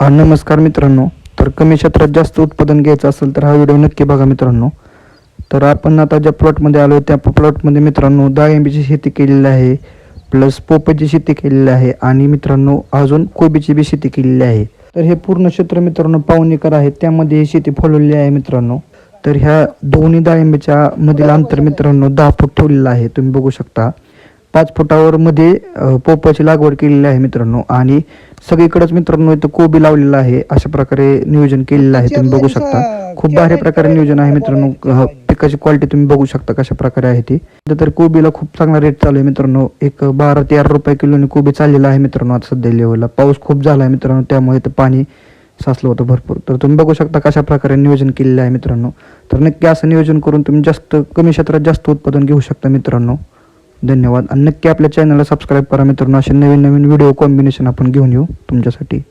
हा, नमस्कार मित्रांनो. तर कमी क्षेत्रात जास्त उत्पादन घ्यायचं असेल तर हा व्हिडिओ नक्की बघा मित्रांनो. तर आपण आता ज्या प्लॉटमध्ये आलो त्या प्लॉटमध्ये मित्रांनो डाळिंबीची शेती केलेली आहे प्लस पोपची शेती केलेली आहे आणि मित्रांनो अजून कोबीची बी शेती केलेली आहे. तर हे पूर्ण क्षेत्र मित्रांनो पाऊण एकर आहे त्यामध्ये ही शेती फुलवलेली आहे मित्रांनो. तर ह्या दोन्ही डाळिंबीच्या मधील अंतर मित्रांनो दहा फूट ठेवलेलं आहे तुम्ही बघू शकता. पाच फुटावर मध्ये पोपाची लागवड केलेली आहे मित्रांनो. आणि सगळीकडेच मित्रांनो इथं कोबी लावलेला आहे. अशा प्रकारे नियोजन केलेलं आहे. तुम्ही बघू शकता. खूप भारी प्रकारे नियोजन आहे मित्रांनो. पिकाची क्वालिटी तुम्ही बघू शकता कशा प्रकारे आहे ती. तर कोबीला खूप चांगला रेट चालू आहे मित्रांनो. एक बारा तेरा रुपये किलोने कोबी चाललेला आहे मित्रांनो आता सध्या लेवलला पाऊस खूप झाला आहे मित्रांनो. त्यामुळे इथं पाणी साचलं होतं भरपूर. तर तुम्ही बघू शकता कशा प्रकारे नियोजन केलेलं आहे मित्रांनो. तर नक्की असं नियोजन करून तुम्ही जास्त कमी क्षेत्रात जास्त उत्पादन घेऊ शकता मित्रांनो. धन्यवाद. आणि नक्की आपल्या चॅनलला सबस्क्राईब करा मित्रांनो. असे नवीन नवीन व्हिडिओ कॉम्बिनेशन आपण घेऊन येऊ तुमच्यासाठी.